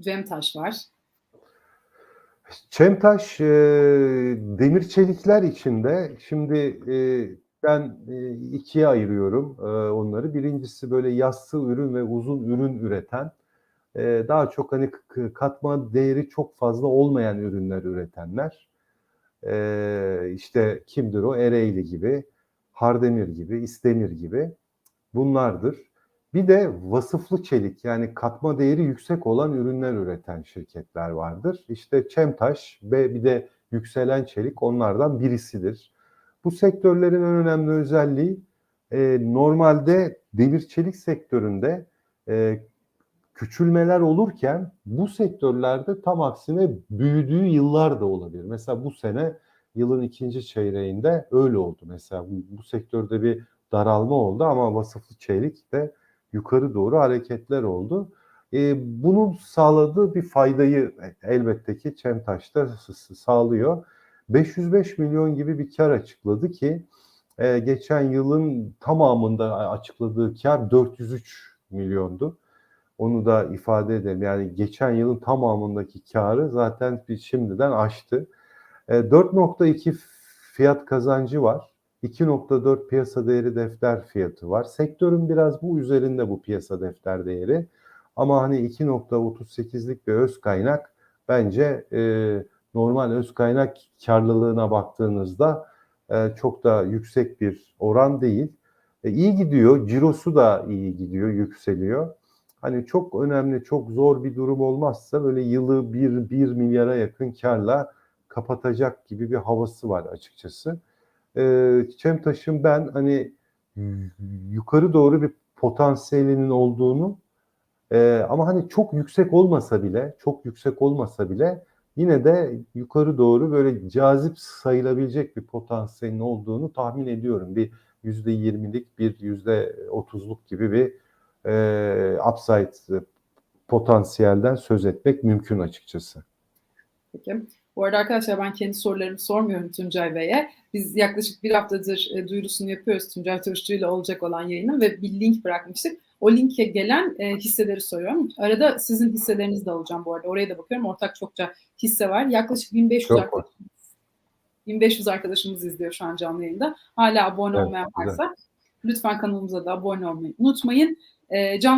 Cemtaş var. Çemtaş e, demir çelikler içinde şimdi e, ben e, ikiye ayırıyorum e, onları. Birincisi böyle yassı ürün ve uzun ürün üreten e, daha çok hani katma değeri çok fazla olmayan ürünler üretenler. E, işte kimdir o? Ereğli gibi, Hardemir gibi, İstemir gibi bunlardır. Bir de vasıflı çelik yani katma değeri yüksek olan ürünler üreten şirketler vardır. İşte Çemtaş ve bir de yükselen çelik onlardan birisidir. Bu sektörlerin en önemli özelliği e, normalde demir çelik sektöründe e, küçülmeler olurken bu sektörlerde tam aksine büyüdüğü yıllar da olabilir. Mesela bu sene yılın ikinci çeyreğinde öyle oldu. Mesela bu, bu sektörde bir daralma oldu ama vasıflı çelik de yukarı doğru hareketler oldu. E, bunun sağladığı bir faydayı elbette ki Çemtaş'ta sağlıyor. 505 milyon gibi bir kar açıkladı ki e, geçen yılın tamamında açıkladığı kar 403 milyondu. Onu da ifade edelim. Yani geçen yılın tamamındaki karı zaten şimdiden aştı. E, 4.2 fiyat kazancı var. 2.4 piyasa değeri defter fiyatı var. Sektörün biraz bu üzerinde bu piyasa defter değeri. Ama hani 2.38'lik bir öz kaynak bence e, normal öz kaynak karlılığına baktığınızda e, çok da yüksek bir oran değil. E, iyi gidiyor, cirosu da iyi gidiyor, yükseliyor. Hani çok önemli, çok zor bir durum olmazsa böyle yılı 1, 1 milyara yakın karla kapatacak gibi bir havası var açıkçası. Ee, Çemtaş'ın ben hani yukarı doğru bir potansiyelinin olduğunu e, ama hani çok yüksek olmasa bile, çok yüksek olmasa bile yine de yukarı doğru böyle cazip sayılabilecek bir potansiyelin olduğunu tahmin ediyorum. Bir yüzde yirmilik, bir yüzde otuzluk gibi bir e, upside potansiyelden söz etmek mümkün açıkçası. Peki. Bu arada arkadaşlar ben kendi sorularımı sormuyorum Tuncay Bey'e. Biz yaklaşık bir haftadır e, duyurusunu yapıyoruz Tuncay Turşu ile olacak olan yayının ve bir link bırakmıştık. O linke gelen e, hisseleri soruyorum. Arada sizin hisselerinizi de alacağım bu arada. Oraya da bakıyorum. Ortak çokça hisse var. Yaklaşık 1500 Çok arkadaşımız, 1500 arkadaşımız izliyor şu an canlı yayında. Hala abone Evet, olmayan güzel. varsa lütfen kanalımıza da abone olmayı unutmayın. E, canlı